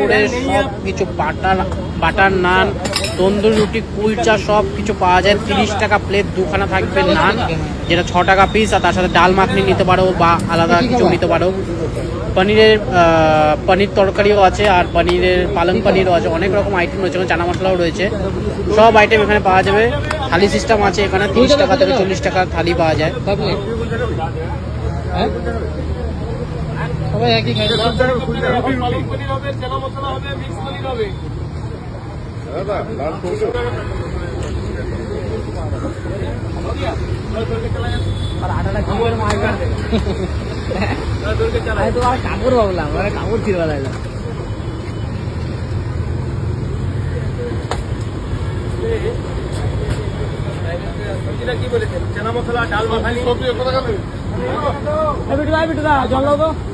করে সব কিছু, বাটার বাটার নান, তন্দুরি রুটি, কুলচা, সব কিছু পাওয়া যায়। তিরিশ টাকা প্লেট দুখানা থাকবে নান, যেটা ছ টাকা পিস আর তার সাথে ডাল মাখনি নিতে পারো বা আলাদা কিছু নিতে পারো। পনিরের পনির তরকারিও আছে, আর পনিরের পালং পনিরও আছে। অনেক রকম আইটেম রয়েছে চানা মশলাও রয়েছে। সব আইটেম এখানে পাওয়া যাবে। থালি সিস্টেম আছে এখানে, তিরিশ টাকা থেকে চল্লিশ টাকা থালি পাওয়া যায়। সবাই একই খাই আমি তোমার কাপড় ভাবলাম কাপড় ছিড়বা লাগলাম বিটু ভাই বিটু দা জল দাও তো।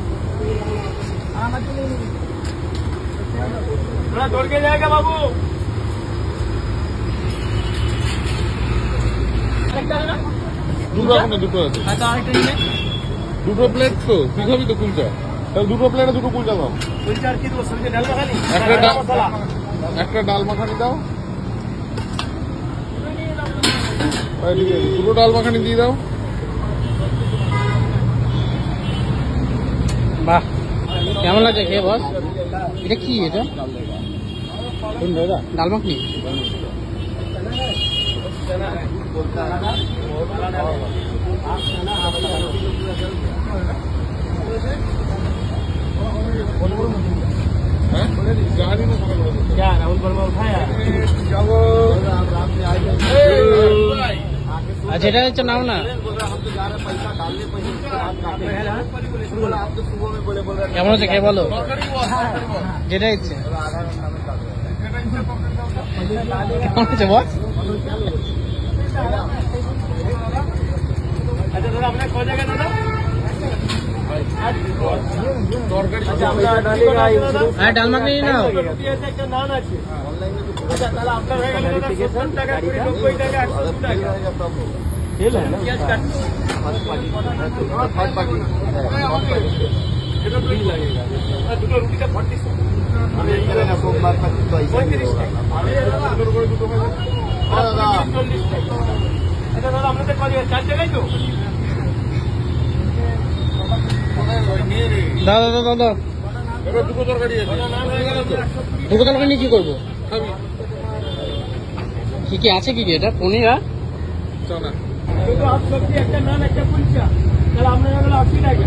এখন দুটো দুটো প্লেট তো তুই খাবি তো কুলচা। তাহলে দুটো প্লেটে দুটো কুলচা দাও। একটা ডাল একটা ডাল মাখানি দাও। দুটো ডাল মাখানি দিয়ে দাও। বাহ কেমন লাগছে খেয়ে বস এটা কি এটা ডাল মাখনি হ্যাঁ জানি না সকালবেলা তো। क्या राहुल वर्मा उठाया আচ্ছা এটা হচ্ছে নাও না কেমন হচ্ছে খেয়ে বলো যেটা ইচ্ছে কেমন হচ্ছে বস अच्छा दादा अपने खो जाएगा दादा তরকারি হ্যাঁ ডাল মাখনি নাও। আপনাদের কত চার জায়গায় তো? দাও দাও দাও দাও দুটো তরকারি দুটো নিয়ে কি করব? কি কি আছে কি কি এটা? পনির আর? চানা। একটা নান একটা কুলচা। তাহলে আপনার আশি টাকা